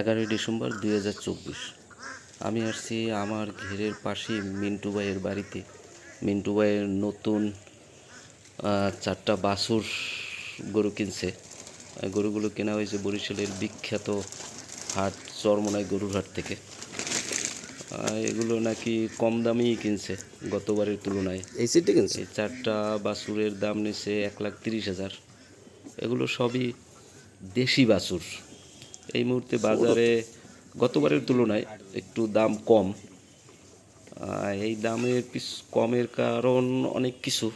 এগারোই ডিসেম্বর দুই হাজার চব্বিশ। আমি আসছি আমার ঘেরের পাশে মিন্টু ভাইয়ের বাড়িতে। মিন্টু ভাইয়ের নতুন চারটা বাছুর গরু কিনছে। গরুগুলো কেনা হয়েছে বরিশালের বিখ্যাত হাট চরমনাই গরুর হাট থেকে। এগুলো নাকি কম দামেই কিনছে গতবারের তুলনায়। এই সিটটি কিনছে? চারটা বাছুরের দাম নিছে এক লাখ তিরিশ হাজার। এগুলো সবই দেশি বাছুর। এই মুহূর্তে বাজারে গতবারের তুলনায় একটু দাম কম। এই দামের পিছ- কমের কারণ অনেক কিছু।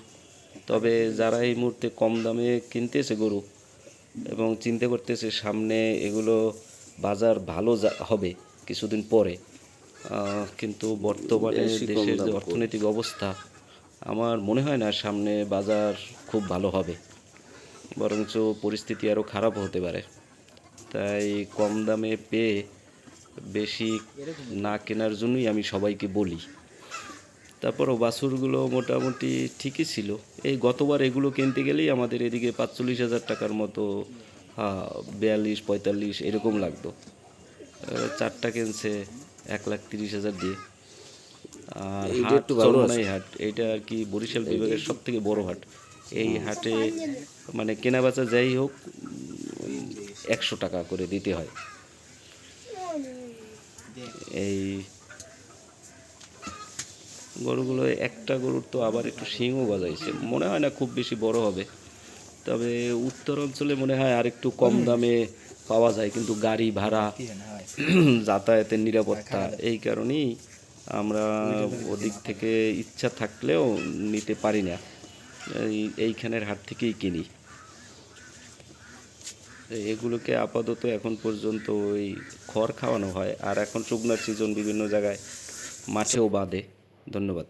তবে যারা এই মুহূর্তে কম দামে কিনতেছে গরু এবং চিন্তা করতেছে সামনে এগুলো বাজার ভালো হবে কিছুদিন পরে কিন্তু বর্তমানে দেশের যে অর্থনৈতিক অবস্থা আমার মনে হয় না সামনে বাজার খুব ভালো হবে বরঞ্চ পরিস্থিতি আরও খারাপ হতে পারে। তাই কম দামে পেয়ে বেশি না কেনার জন্যই আমি সবাইকে বলি। তারপরও বাছুরগুলো মোটামুটি ঠিকই ছিল। এই গতবার এগুলো কিনতে গেলেই আমাদের এদিকে পাঁচচল্লিশ হাজার টাকার মতো হ্যাঁ, বিয়াল্লিশ পঁয়তাল্লিশ এরকম লাগতো। চারটা কিনছে এক লাখ তিরিশ হাজার দিয়ে। আর হাট আছে। হাট এইটা আর কি বরিশাল বিভাগের সব থেকে বড় হাট। এই হাটে মানে কেনা বেচা যাই হোক একশো টাকা করে দিতে হয়। এই গরুগুলো, একটা গরুর তো আবার একটু শিংও গজাইছে। মনে হয় না খুব বেশি বড় হবে। তবে উত্তর অঞ্চলে মনে হয় আর একটু কম দামে পাওয়া যায়, কিন্তু গাড়ি ভাড়া, যাতায়াতের নিরাপত্তা এই কারণেই আমরা ওদিক থেকে ইচ্ছা থাকলেও নিতে পারি না। এই, এইখানের হাট থেকেই কিনি। এগুলোকে আপাতত এখন পর্যন্ত ওই খড় খাওয়ানো হয়। আর এখন শুকনার সিজন বিভিন্ন জায়গায় মাঠেও বাঁধে ধন্যবাদ।